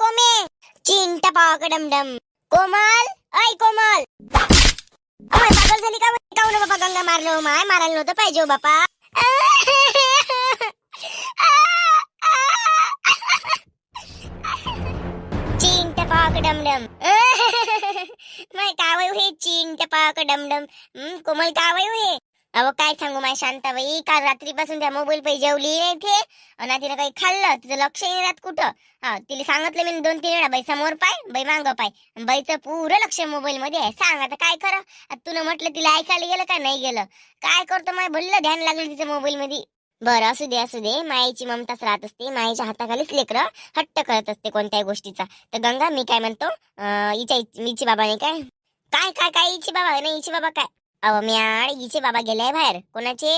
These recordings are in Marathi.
कोमे चिंट पाक डमडम कोमल ऐ कोमल अय पागल झाली का बे? काहून बापा गंगा मारलो हो माय मारायला नव्हतं पाहिजे हो बापा चिंट पाक डमडम माय कावय हे चिंट पाक डमडम हं, कोमल कावय हे अहो काय सांगू माय शांताबाई? काल रात्रीपासून त्या मोबाईल पाहिजे जेवली नाही ते. आणि तिनं काही खाल्लं तिचं लक्ष नाही राहत कुठं. हा तिला सांगितलं मी दोन तीन वेळा बाई समोर पाय बाई मांग पाय. बाईचं पुरं लक्ष मोबाईल मध्ये आहे. सांग आता काय करा? तुला म्हटलं तिला ऐकायला गेलं का नाही गेलं? काय करतो माय भल्ल ध्यान लागलं तिचं मोबाईल मध्ये. बरं असू दे असू दे. मायेची ममताच राहत असते. मायेच्या हाताखालीच लेकरं हट्ट करत असते कोणत्याही गोष्टीचा. तर गंगा मी काय म्हणतो अं, इची हिची बाबाने काय? काय काय काय इची बाबा? नाही इची बाबा काय? अहो म्याड हिचे बाबा गेले बाहेर. कोणाचे?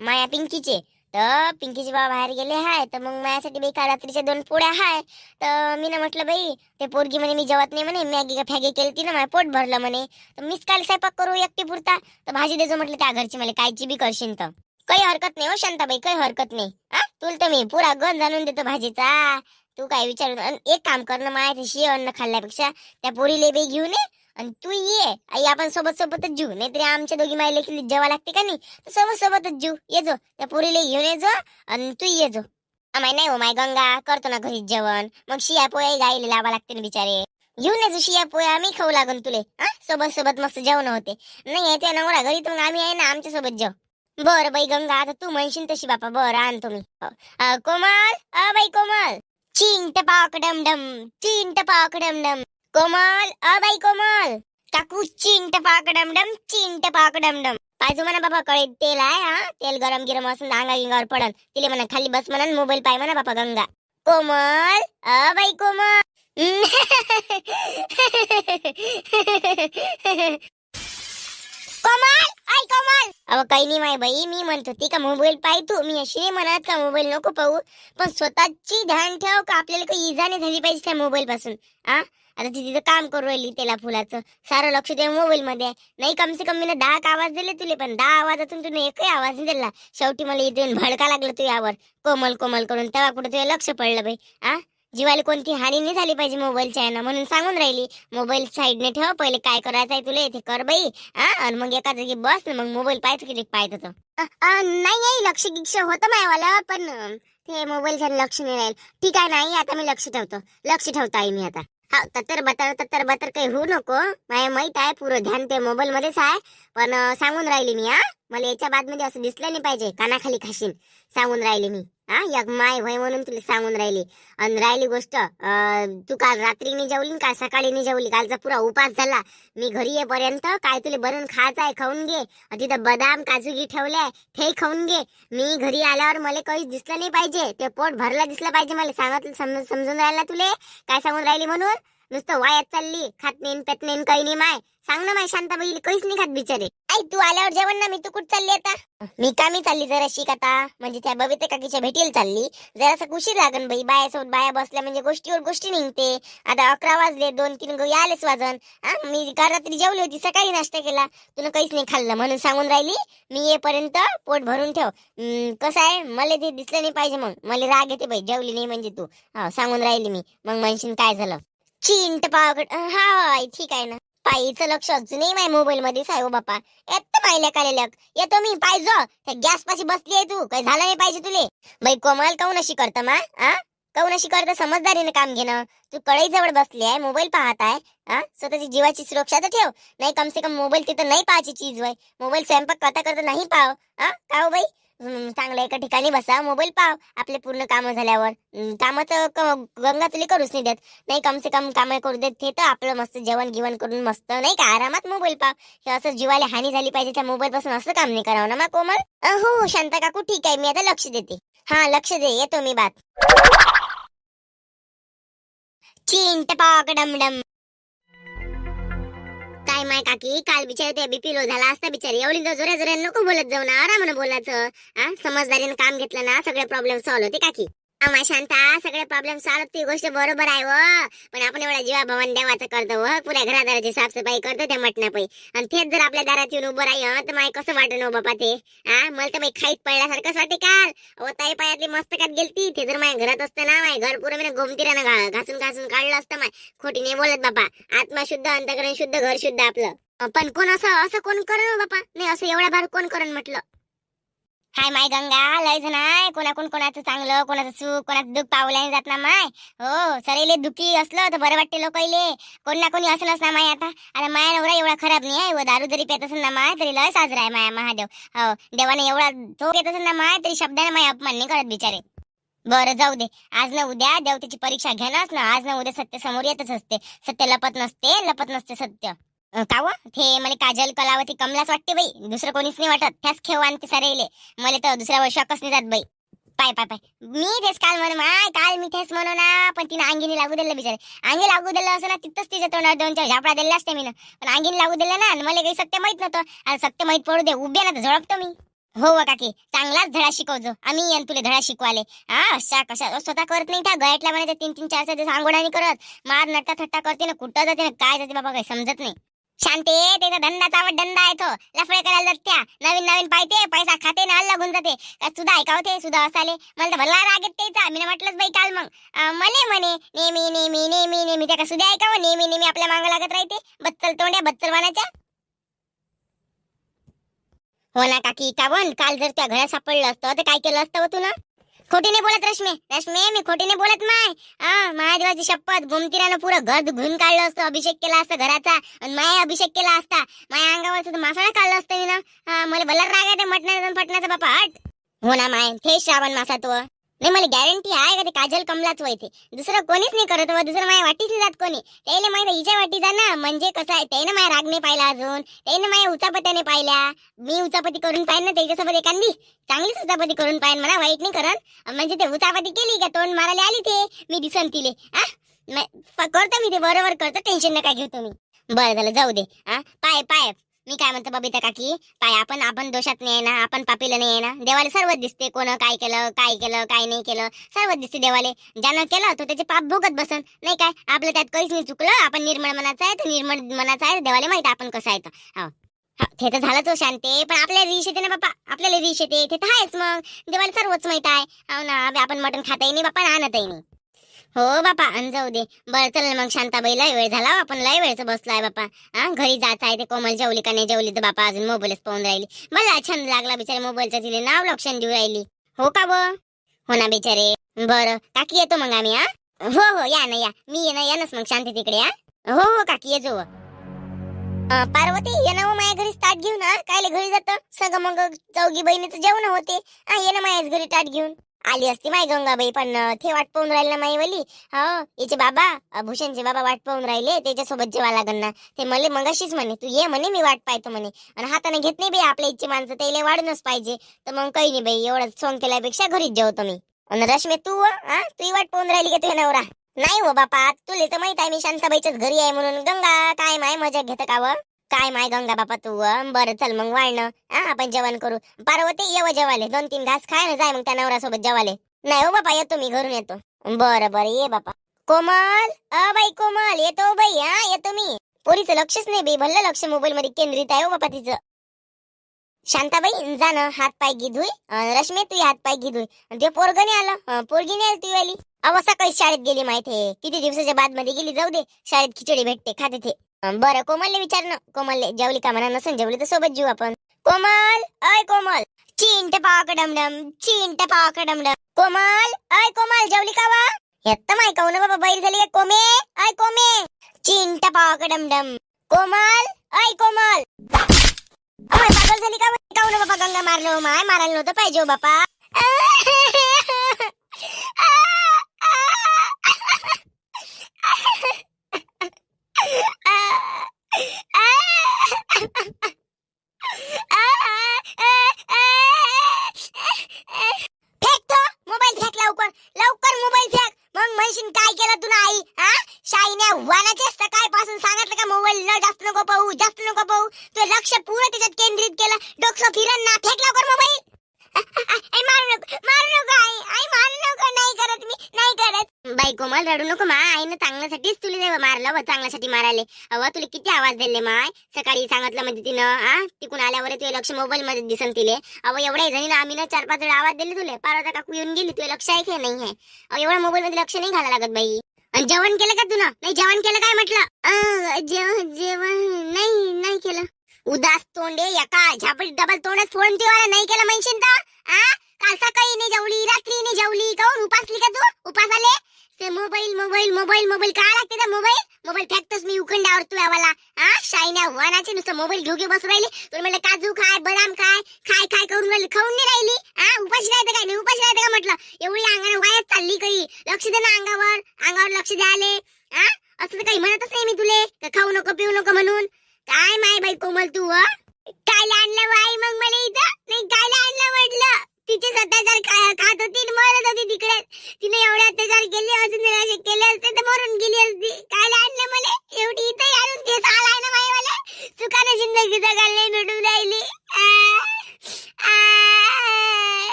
माया पिंकीचे. तर पिंकीचे बाबा बाहेर गेले हाय तर मग माझ्यासाठी बाई काल रात्रीच्या दोन पोळ्या हाय. तर मी ना म्हटलं बाई ते पोरगी म्हणे मी जेवत नाही म्हणे मॅगी का फॅगी केली ती ना माझ्या पोट भरलं म्हणे. तर मीच काल स्वयंपाक करू एकटी पुरता. तर भाजी देजो म्हटलं त्या घरची मला कायची बी करशील तर. काही हरकत नाही हो शांताबाई काही हरकत नाही. हा तुला तर मी पुरा गण जाणून देतो भाजीचा. तू काय विचारून अन एक काम कर ना माझ्या शे अन्न खाल्ल्यापेक्षा त्या पोरीले बाई घेऊन ये आणि तू ये. आई आपण सोबत सोबतच जीव नाहीतरी आमच्या दोघी मायले की जेवा लागते का नाही? तर सोबत सोबतच जीव ये जो. त्या पोरीला घेऊन ये जो आणि तू ये जो. आम्हाला नाही हो माय गंगा. करतो ना घरीच जेवण. मग शिया पोया गाईले लावा लागते ना बिचारे. घेऊन ये जो शिया पोया. आम्ही खाऊ लागून तुले. हा सोबत सोबत मस्त जेवण होते. नाही येते नवरा घरी तर मग आम्ही आहे ना आमच्यासोबत जेव. बर बाई गंगा आता तू म्हणशील तशी बापा. बर आणतो हो. मी अ, कोमल? अ बाई कोमल. चिंट पाक डम डम. चिंट पाक डम डम. कोमल अ बाई कोमल। काकू चिंट पाक डम डम चिंट पाक डम डम पाहिजे म्हणा बाबा कळे तेल आहे हा? तेल गरम गिरम असून अंगा गिंगावर पडन। तिले म्हणा खाली बस म्हणा मोबाईल पाय म्हणा बापा गंगा। कमल अ कमल. अहो काही नाही माय बाई. मी म्हणत होती का मोबाईल पाय तू. मी अशी नाही म्हणत का मोबाईल नको पाहू. पण स्वतःची ध्यान ठेव का आपल्याला काही इजा नाही झाली पाहिजे त्या मोबाईल पासून आ? आता ती तिथं काम करू राहिली त्याला फुलाचं. सारं लक्ष दे मोबाईल मध्ये आहे. नाही कम से कम मी दहा एक आवाज दिले तुले पण दहा आवाजातून तुने एकही आवाज नाही दिला. शेवटी मला इथे भडका लागला तू यावर. कोमल कोमल करून तेव्हा कुठे तुला लक्ष पडलं बाई. आ? जीवाला कोणती हानी नाही झाली पाहिजे मोबाईलच्या यानं. म्हणून सांगून राहिली मोबाईल साईडने ठेव पहिले काय करायचं आहे तुला ते कर बाई. हा? आणि मग एका जागी बस ना मग मोबाईल पाहतो की पाहत होतं. नाही लक्ष गिक्ष होतं मायवाला पण ते मोबाईलच्या लक्ष नाही राहील. ठीक आहे नाही आता मी लक्ष ठेवतो. लक्ष ठेवतो आहे मी आता. हा तत्तर बतर तत्तर बतर काही होऊ नको. माझ्या माहीत आहे पुरं ध्यान ते मोबाईल मध्येच आहे. पण सांगून राहिली मी हा. मला याच्या बादमध्ये असं दिसलं नाही पाहिजे कानाखाली खाशीन. सांगून राहिली मी. हा एक माय वय म्हणून तुला सांगून राहिली. आणि राहिली गोष्ट तू काल रात्री नाही जेवली काल सकाळी नाही जेवली कालचा पुरा उपास झाला. मी घरी येईपर्यंत काय तुला बनवून खायचं आहे खाऊन घे. तिथं बदाम काजूगी ठेवले ते खाऊन घे. मी घरी आल्यावर मला काहीच दिसलं नाही पाहिजे. ते पोट भरलं दिसलं पाहिजे मला. सांगत समजून राहिला तुले? काय सांगून राहिली म्हणून? नुसतं वायात चालली खात नाही पेत नाही काही नाही माय. सांग ना माय शांताबाई काहीच नाही खात बिचारे. आई तू आल्यावर जेवण ना मी तू कुठं चालली आता? मी कामी चालली जरा शिक आता. म्हणजे त्या बबिते काकीच्या भेटीला चालली. जरासं उशीर लागन बाई बायासोबत बाया बसल्या म्हणजे गोष्टीवर गोष्टी निघते. आता अकरा वाजले दोन तीन गो आलेच वाजन. हा मी काल रात्री जेवली होती सकाळी नाश्ता केला. तुला काहीच नाही खाल्लं म्हणून सांगून राहिली मी येईपर्यंत पोट भरून ठेव. कसं आहे? मला ते दिसलं नाही पाहिजे मग. मला राग येते बाई जेवली नाही म्हणजे तू. हा सांगून राहिली मी. मग म्हणशील काय झालं? चिंट पाव हा ठीक आहे ना. पायीचं लक्ष अजूनही माझ्या मोबाईल मध्ये साहेब बापा येत पाहिल्या काले येतो मी पाहिजो त्या गॅस पाशी बसली आहे तू. काही झालं नाही पाहिजे तुले. बाई कोमल काऊन अशी करतं मा? आ? काऊन अशी करतं? समजदारीने काम घेणं. तू कळई जवळ बसली आहे मोबाईल पाहत आहे. हा स्वतःची जीवाची सुरक्षा तर ठेव. नाही कम से कम मोबाईल तिथं नाही पाहायची चीज वय मोबाईल स्वयंपाक करता करता नाही पाव हा का हो बाई? चांगलं एका ठिकाणी बसा मोबाईल पाव आपले पूर्ण कामं झाल्यावर. कामं तर गंगा तुला करूच नाही देत. नाही कम से कम कामं करू देत ते तर आपलं मस्त जेवण गिवण करून मस्त नाही का? आरामात मोबाईल पाव हे असं जीवाला हानी झाली पाहिजे त्या मोबाईल पासून असं काम नाही करावं ना मग कोमल? हो, हो शांता काकू ठीक आहे मी आता लक्ष देते. हा लक्ष दे येतो मी बात. चिंट पाक डमडम. माय काकी काल बिचारी ते बीपी लो झाला असता बिचारी. एवढी जोऱ्या जोऱ्या नको बोलत जाऊ ना आरामानं बोलायचं. हा काम घेतलं ना सगळे प्रॉब्लेम सॉल्व्ह होते काकी. आम्हा शांता सगळे प्रॉब्लेम सॉल्व ती गोष्ट बरोबर आहे व पण आपण एवढा जीवा भवन देवाचं करतो व पुऱ्या घरादाराची साफसफाई करतो त्या मटणापाई आणि तेच जर आपल्या दारात येऊन उभं राहिलं तर माय कसं वाटण हो बापा ते? हा मला तर बाई खाईत पडल्यासारखंच वाटे काल. ओ ताई पायातली मस्तकात गेलती. ते जर माझ्या घरात असतं ना माय घर पुरं मी गोमतीरानं घा- घासून घासून काढलं असतं माय. खोटी नाही बोलत बापा. आत्मा शुद्ध अंतकरण शुद्ध घर शुद्ध आपलं. पण कोण असं असं कोण करण हो बापा? नाही असं एवढा भार कोण करण म्हटलं? हाय माय गंगा लयच नाय. कोणाकोण कोणाचं चांगलं कोणाचं सुख कोणाचं दुःख पावल्याने जात ना माय. हो सरेले दुखी असलं तर बरं वाटते लोकाईले. कोण ना कोणी असलंच ना माय आता. आता माया नवरा एवढा खराब नाही आहे. व दारू जरी पेत असेल ना माय तरी लय साजरा आहे माया महादेव. हो देवाने एवढा तो येत असेल ना माय तरी शब्दाने माय अपमान नाही करत बिचारे. बरं जाऊ दे. आज ना उद्या देवतेची परीक्षा घेणारच ना. आज ना उद्या सत्य समोर येतच असते. सत्य लपत नसते लपत नसते सत्य. का व? ते मला काजल कलावती कमलाच वाटते बाई. दुसरं कोणीच नाही वाटत. त्याच खेळ आणि सारे सरेले. मला तर दुसऱ्या वर्षाकच नाही जात बाई. पाय पाय पाय. मी तेच काल म्हण माय काल मी तेच म्हणू ना पण तिने अंगिनी लागू दिलं बिचारे. अंगी लागू दिलं असं ना तिथंच तिच्या तोंडावर दोन चार झापडा दिल्या असते मी पण अंगिनी लागू दिलं ना मला काही सत्य माहीत नव्हतं. आणि सत्य माहीत पडू दे उभे ना तर झळपतो मी. हो व काकी चांगलाच धडा शिकवतो आम्ही आणि तुला धडा शिकवाले. हा अशा कशा स्वतः करत नाही त्या गळ्यातल्या म्हणायचं तीन तीन चार चार दिवस आंघोळा करत. मार नट्टा थट्टा करते ना कुठं जाते ना काय जाते बाबा काही समजत नाही. शांते त्याचा धंदा चावट धंदा आहे तो. लफडे करायला जात त्या. नवीन नवीन पाहिजे पैसा खाते ना अल्ला घेऊन जाते का सुद्धा ऐकावते सुद्धा असाले. मला तर भला राग येत त्याचा. मी म्हटलंच बाई काल मग. मले म्हणे नेहमी नेहमी नेहमी नेहमी. त्या सुद्धा ऐकावं नेहमी नेहमी आपल्या मागं लागत राहते. बत्तल तोंड्या बत्तल वानाच्या हो ना काकी का बन काल जर त्या घरात सापडलं असतं तर काय केलं असतं तू ना? खोटी नाही बोलत रश्मी. रश्मी मी खोटी नाही. बोलत माय महादेवाची शपथ गोमतीरानं पुरं घर धुवून काढलं असतं अभिषेक केला असता घराचा आणि माया अभिषेक केला असता. माया अंगावरचं मासाळा काढलं असतं मी ना. मला बलर राग आहे त्या मटणाचा फटण्याचा बापा हट. हो ना माय थे श्रावण मासा तो. नाही मला गॅरंटी आहे का ते काजल कमलाच वय ते? दुसरं कोणीच नाही करत व दुसरं माझ्या वाटीच नाही जात कोणी. त्याला माहिती हिच्या वाटी जा ना. म्हणजे कसं आहे त्यानं माझ्या राग नाही पाहिला अजून. त्यानं माझ्या उचापत्याने पाहिल्या. मी उचापती करून पाहिन ना त्याच्यासोबत एखादी? चांगलीच उचापती करून पाहिन म्हणा वाईट नाही करत. म्हणजे ते उचापती केली का? तोंड मारायला आली ते. मी दिसन तिले. आ? करतो मी ते बरोबर करतो. टेन्शन नका घेऊ तुम्ही. बरं झालं जाऊ दे. आ? पाय पाय. मी काय म्हणतो बबिता काकी? पाय आपण आपण दोषात नाही आहे ना आपण पापीला नाही आहे ना. देवाला सर्व दिसते कोण काय केलं काय केलं काय नाही केलं. सर्व दिसते देवाले. ज्यानं केलं तो त्याचे पाप भोगत बसन. नाही काय? आपलं त्यात काहीच नाही चुकलं. आपण निर्मळ मनाचा आहे तर निर्मळ मनाचा आहे. देवाला माहीत आहे आपण कसं आहे तर. हो. हो. ते तर झालंच हो शांते. पण आपल्याला रिश येते ना बापा. आपल्याला रिश येते. ते तर आहेच मग. देवाला सर्वच माहीत आहे. हो ना आपण मटण खाताही नाही बापा आणतही नाही. हो बापा. अन जाऊ दे. बरं चल मग शांताबाई लय वेळ झाला हो, आपण लय वेळचं बसलोय बापा. हा घरी जायचं आहे ते कोमल जेवली का नाही जेवली तर बापा अजून मोबाईलच पाहून राहिली. मला छंद लागला बिचारे मोबाईलचं तिने नाव लक्षण देऊ राहिली. हो का ब हो ना बिचारे. बरं काकी येतो मग आम्ही हा? हो हो या ना या. मी ये ना या नाच मग शांती तिकडे हा? हो हो काकी ये जो. अं, पार्वती ये ना हो माझ्या घरी ताट घेऊन हा? कायले घरी जात? सगळं मग चौघी बहिणीचं जेवण होते. हा ये ना माझ्याच घरी ताट घेऊन. आली असती माय गंगाबाई पण ते वाट पाहून राहिले ना माईवली हो याचे बाबा भूषणचे बाबा वाट पाहून राहिले त्याच्यासोबत जेवा लागन ना. ते मले मगाशीच म्हणे तू ये म्हणे मी वाट पाहतो म्हणे. आणि हाताने घेत नाही बाई आपल्या इच्छे माणसं त्याला वाढूनच पाहिजे. तर मग काही नाही बाई एवढं सोंग केल्यापेक्षा घरीच जेवतो मी. आणि रश्मी तू हा तू वाट पाहून राहिली का तुझ्या नवरा? नाही हो बापा तुले तर माहीत आहे मी शांताबाईच्याच घरी आहे म्हणून. गंगा काय माय मजा घेत का काय माय गंगा बापा तू बरं चल मग वाढणं हा आपण जेवण करू. पार्वती येव जेवाले दोन तीन घास खाय ना जाय मग त्या नवऱ्यासोबत जेवाले नाही हो बापा येतो मी घरून येतो. बरं बरं ये बापा. कोमल अ बाई कोमल येतो हो बाई हा येतो मी. पोरीचं लक्षच नाही बाई भल्लं लक्ष मोबाईल मध्ये केंद्रित आहे हो बापा तिचं. शांताबाई जा ना हात पाय घे धुई रश्मी तू हात पाय घे धुई ते पोरग नाही आलं. पोरगी नाही आली तू आली अवसा सकाळी शाळेत गेली माहिती किती दिवसाच्या बादमध्ये गेली जाऊ दे. शाळेत खिचडी भेटते खाते ते. बरं कोमलले विचार ना. कोमलले जेवली का म्हणा नसेल जेवली तर सोबत जीव आपण. कोमल अय कोमल. चिंट पाक डमडम चिंट पाक डमडम. कोमल अय कोमल जेवली का वा? येत माय काऊ ना बाबा बैल झाली कोमे अय कोमे. चिंट पाक डमडम. कोमल अय कोमल. अय पागल झाली का काऊ ना बाबा गंगा मारलो हो माय? मारायला नव्हतं पाहिजे हो बापा. फेक तो मोबाईल फेक लवकर लवकर मोबाईल फेक मग म्हणशील काय केलं तुला आई हा शाईने वानाचे सकाळपासून सांगितलं का मोबाईल न जास्त नको पाहू जास्त नको पाहू तुझं लक्ष पुरं त्याच्यात केंद्रित केलं डोकं फिरण ना फेक लवकर मोबाईल आई मारू नको मारू नको आई आई मारू नको नाही करत मी नाही करत बाई कोमल रडू नको मा आईनं चांगल्यासाठीच तुला देव मारलं व चांगल्यासाठी तुला किती आवाज दिले माय? सकाळी सांगितलं म्हणजे तिनं हा? तिकून आल्यावर तुझे लक्ष मोबाईल मध्ये दिसन तिले. अव एवढ्या जणी आम्ही ना चार पाच वेळा आवाज दिले तुले. पार्वता काकू येऊन गेली तुझे लक्ष आहे की नाही आहे अहो, एवढ्या मोबाईल मध्ये लक्ष नाही घालायला लागत बाई. आणि जेवण केलं का तुला नाही जेवण केलं काय म्हटलं? जेवण जेवण नाही नाही केलं. उदास तोंडे एका झापडी डबल तोंडच फोडून ठेवायला नाही केलं म्हणशील तर? काल सकाळी नाही जेवली रात्री नाही जेवली. काऊन उपासली का तू? उपास आले? ते मोबाईल मोबाईल मोबाईल मोबाईल. काय लागते त्या मोबाईल? मोबाईल फेकतोस मी उखंडावर तू यावाला हा शाईना वानाचे नुसतं मोबाईल घेऊ घेऊ बसू राहिली. तुला म्हणलं काजू खाय बदाम खाय खाय खाय करून राहिली. खाऊन नाही राहिली. हा उपाशी राहते काय? नाही उपाशी राहते का म्हटलं? एवढी अंगाने वायात चालली काही. लक्ष दे ना अंगावर. अंगावर लक्ष द्याले हा असं तर काही म्हणतच नाही मी तुले. का खाऊ नको पिऊ नको म्हणून. काय माय बाई कोमल तू काय आणलं बाई मग मला इथं? नाही काय आणलं म्हटलं? तिचे अत्याचार खा- खात होती मरत होती तिकडे तिने एवढे अत्याचार केले अजून जर केले असते तर मरून गेली असती. काय आणलं मला? एवढी इथं आणून ते आलाय ना माई मला सुखाने जिंदगी जगायला भेटून राहिली. आ.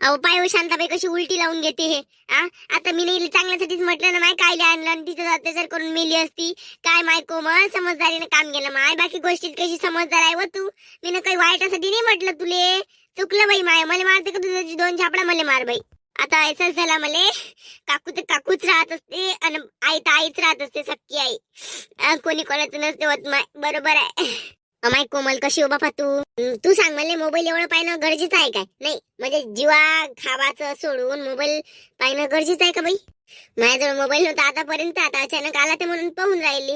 अहो पाय हो, शांताबाई कशी उलटी लावून घेते हे आ? आता मी नाही चांगल्यासाठीच म्हटलं ना माय काय आणलं आणि जाते अत्याचार करून मेली असती. काय माय कोमळ समजदारीने काम केलं. माय बाकी गोष्टीत कशी समजदार आहे व तू? मी ना काही वाईटासाठी नाही म्हटलं तुले. चुकलं बाई माय मला मारते का तुझ्या दोन छापडा मला मार बाई. आता ऐसाच झाला मले. काकू तर काकूच राहत असते आणि आई तर आईच राहत असते सक्की आई. कोणी कोणाचं नसते होत माय. बरोबर आहे. अमाय कोमल कशी हो बापा तू? तू सांग मला मोबाईल एवढं पाहणं गरजेचं आहे काय? नाही म्हणजे जीवा खावाचं सोडून मोबाईल पाहणं गरजेचं आहे का बाई? माझ्याजवळ मोबाईल नव्हता आतापर्यंत आता अचानक आला ते म्हणून पाहून राहिली.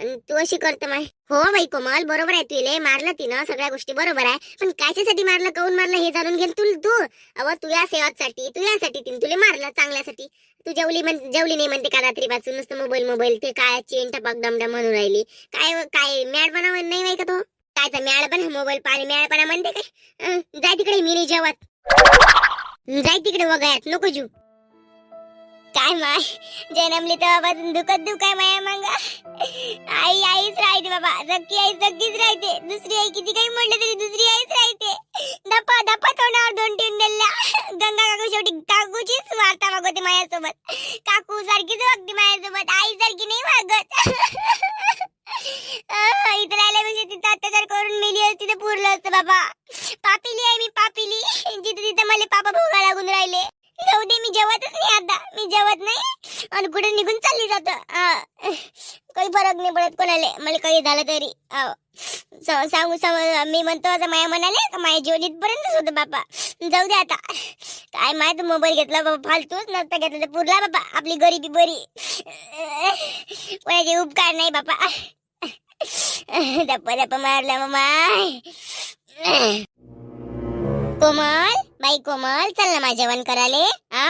आणि तू अशी करतो माय. हो बाई कोमल बरोबर आहे तुले मारलं तिनं सगळ्या गोष्टी बरोबर आहे. पण कायच्यासाठी मारलं काऊन मारलं हे जाणून घेल तुला तू. अव तुझ्या सेवासाठी तुझ्यासाठी तिने तुले मारलं चांगल्यासाठी. तू जेवली म्हण जेवली नाही म्हणते का रात्री पासून नुसतं मोबाईल मोबाईल ते काय चेन टपाक डमडम म्हणून राहिली. काय काय मॅड म्हण- नाही माहिती का तो? कायचा मॅडपणा मोबाईल पाणी मॅडपणा म्हणते काय जाय तिकडे मी नाही जेवत. जाय तिकडे वगळ्यात नको जीव. काय माय जन्मली बाबा दुखत दुख आहे माया मग. आई आईच राहते बाबा. सक्की आई सक्कीच राहते. दुसरी आई किती काही म्हणलं तरी दुसरी आईच राहते. धप्पा धप्पा तोंडावर दोन ठेवून दिल्या गंगा काकू शेवटी काकूचीच वार्ता मागवते माझ्यासोबत काकू सारखीच वागते माझ्यासोबत आई सारखी नाही वागत. इथं इथं म्हणजे तिथं अत्याचार करून मेली असती तर पुरलं असतं बाबा. पापिली आहे मी पापिली. जिथे तिथं मला पापा भोगा लागून राहिले. जाऊ दे मी जेवतच नाही आता. मी जेवत नाही आणि कुठे निघून चालली जात. काही फरक नाही पडत कोणाला. मला काही झालं तरी. अहो. स- सांगू सांग मी म्हणतो असं माया म्हणाले का माया जेवण पर्यंतच होतं बापा. जाऊ दे आता. काय माय तू मोबाईल घेतला बाबा फालतूच नसता घेतला तर पुरला बाबा आपली गरिबी बरी. कोणाचे उपकार नाही बापा. दप्पा दप्पा मारला माय कोमल बाई कोमल चल ना माझे जेवण कराले आ?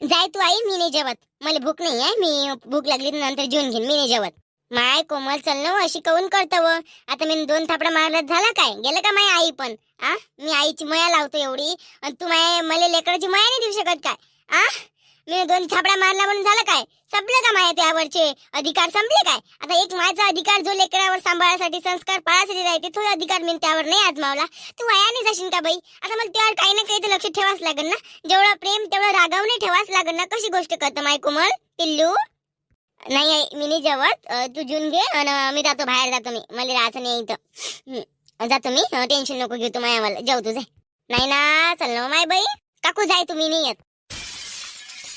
जाय तू आई मी नाही जेवत. मला भूक नाही आहे मी भूक लागली तर नंतर जेवून घेईन मी नाही जेवत. माय कोमल चल ना अशी काऊन करतो व? आता मी दोन थापडा मारला झाला काय? गेलं का माय आई पण? आ? मी आईची मया लावतो एवढी आणि तू माय मला लेकराची मया नाही देऊ शकत काय? आ? मी दोन छापडा मारला म्हणून झालं काय? संपलं का माया त्यावरचे अधिकार संपले काय? आता एक माझा अधिकार जो लेकरावर सांभाळण्यासाठी संस्कार पाळासाठी राहते तो अधिकार मी त्यावर नाही आजमावला. तू वयाने जाशील का बाई? आता मला त्यावर काही ना काही तर लक्ष ठेवाच लागेल ना. जेवढं प्रेम तेवढं रागावने ठेवाच लागेल ना. कशी गोष्ट करतो माय कोमल? पिल्लू? नाही आई मी नाही जेवत. तू जून घे आणि मी जातो बाहेर जातो मी. मला राहायचं नाही इथं. जातो मी. टेन्शन नको घेऊ तू मायावाला जाऊ तुझे नाही ना चल ना माय बाई. काकू जाय तुम्ही नाही येत.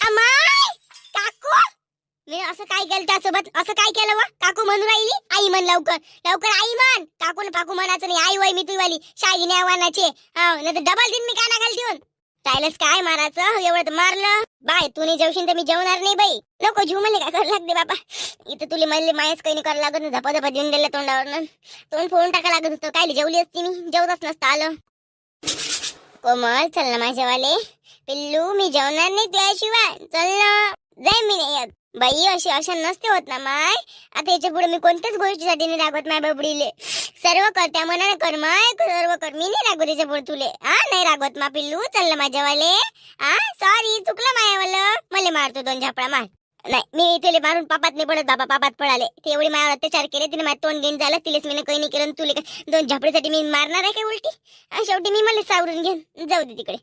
अमाय! काकू! मी असं काय केलं त्यासोबत? असं काय केलं व? काकू म्हणून राहिली? आई म्हण लवकर. लवकर आई म्हण. काकू पाकू म्हणायचं नाही. आई वय मी तुझी वाली शाळी आव्हानाचे हो, नाही डबल दिन मी काना घाल देऊन राहिलंच काय मारायचं एवढं तर मारलं. बाय तू नाही जेवशील तर मी जेवणार नाही बाई. नको जीव म्हणले काय करायला लागते बाबा इथं तुला म्हणले मायच काही नाही करायला लागत नाही झपा झपा देऊन दिलं तोंडावर तोंड फोडून टाका लागत होतं काय जेवली असती मी? जेवतच नसतं आलं. कोमल चल ना माझ्यावाले. पिल्लू मी जेवणार नाही त्याशिवाय. चल ना. जाय मी नाही येत. बाई अशी अशा नसते होत ना माय. आता याच्यापुढे मी कोणत्याच गोष्टीसाठी नाही रागवत माय बबडीले. सर्व कर त्या मनाने कर माय. सर्व कर. मी नाही रागवत याच्यापुढे तुले. हा नाही रागवत मा पिल्लू. चल ना माझ्यावाले. हा सॉरी चुकलं मायावालं. मला मारतो दोन झापडा मार. नाही मी तुले मारून पापात नाही पडत बाबा पापात पळाले. ते एवढे माझ्यावर अत्याचार केले तिने माझं तोंड घेऊन झालं तिलेच मी काही नाही केलं तुले काय दोन झापडीसाठी मी मारणार आहे काय उलटी? शेवटी मी मला सावरून घेऊन जाऊ दे तिकडे.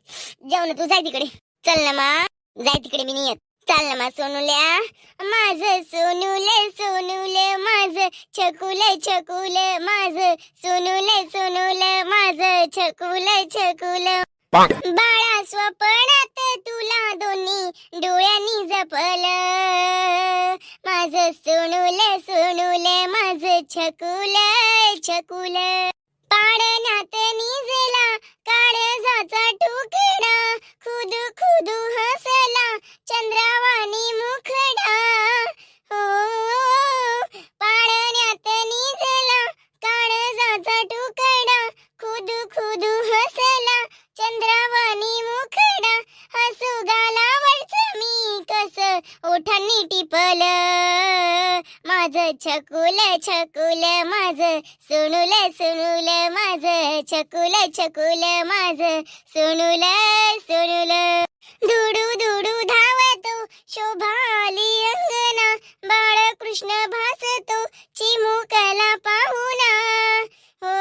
जाऊ ना तू जाय तिकडे. चल ना मा जाय तिकडे मी नाही येत. चाल ना मा सोनूल्या माझ सोनूले सोनूले माझ छकुले छकुले माझ सोनूले सोनूले माझ छकुले छकुले. बाळा स्वप्नात तुला दोन्ही डोळ्यांनी जपल माझ सोनूले सोनूले माझ छकुल छकुल. पाडण्यात निजला काळजाचा तुकडा खुदू खुदू हसला चंद्रावाणी मुखडा. माझ छकुल छकुल माझ. सुनुल सुनुल माझ. छकुल छकुल माझ. सुनुल सुनुल. धुडू धुडू धावतो शोभाली अंगना बाळकृष्ण भासतो चिमुकला पाहुना. हो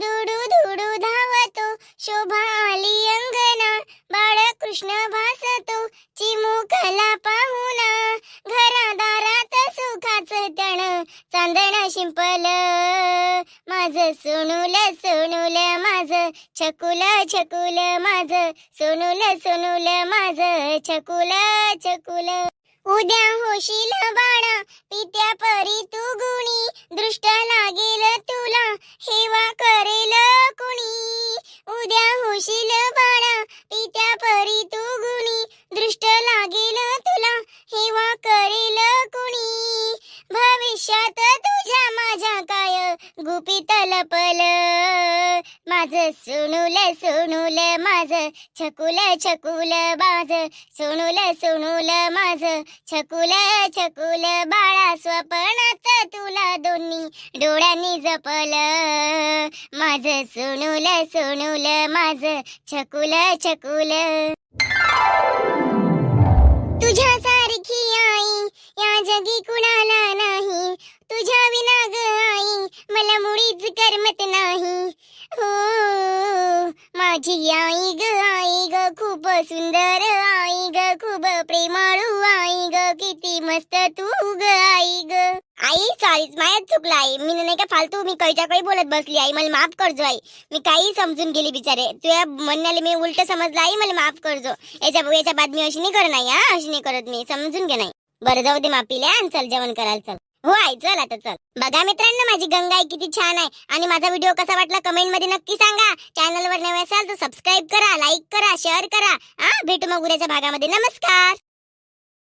धुडू धुडू धावतो शोभाली अंगना बाळकृष्ण भासतो चिमुकला पाहुना. सुखाचं तण चांदण शिंपल. माझ सोनुल सोनुल माझ. छकुल छकुल माझ. सोनूल सोनुल माझ. छकुल छकुल. उद्या होशील बाळा पित्या परी तू गुणी. दृष्ट लागेल तुला. हेवा करेल कुणी. उद्या होशील बाळा पित्या परी तू गुणी. दृष्ट लागेल तुला. हेवा करेल कुणी? भविष्यात तुझ्या माझ्या काय? गुपित लपल माझ सुनुल सुनुल माझ छकुल छकुल माझ सुनुल सुनुल माझ छकुल छकुल बाळा स्वप्नात तुला दोन्ही डोळ्यांनी जपल. माझ सुनुल सुनुल माझ छकुल छकुल. सारखी आई या जगी कुणाला नाही. तुझ्या विना ग आई मला मुळीच करमत नाही. हो माझी आई ग आई ग खूप सुंदर आई ग खूप प्रेमाळू आई ग किती मस्त तू ग आई ग. आई सॉरी माझ्यात चुकलं आई. मी नाही का फालतू मी कैच्या काही बोलत बसली आई मला माफ करजो आई. मी काही समजून गेली बिचारे. तुझ्या म्हणण्याला मी उलट समजलं आई मला माफ करजो. याच्या याच्या बाद मी अशी नाही करत नाही हा? अशी नाही करत मी. समजून घे नाही. बरं जाऊ दे मापील्या आणि चल जेवण करायला चल. हो आई चल आता चल. बघा मित्रांनो माझी गंगा आई किती छान आहे. आणि माझा व्हिडिओ कसा वाटला कमेंटमध्ये नक्की सांगा. चॅनलवर नवे असाल तर सबस्क्राईब करा लाईक करा शेअर करा. हा? भेटू मग उद्याच्या भागामध्ये. नमस्कार!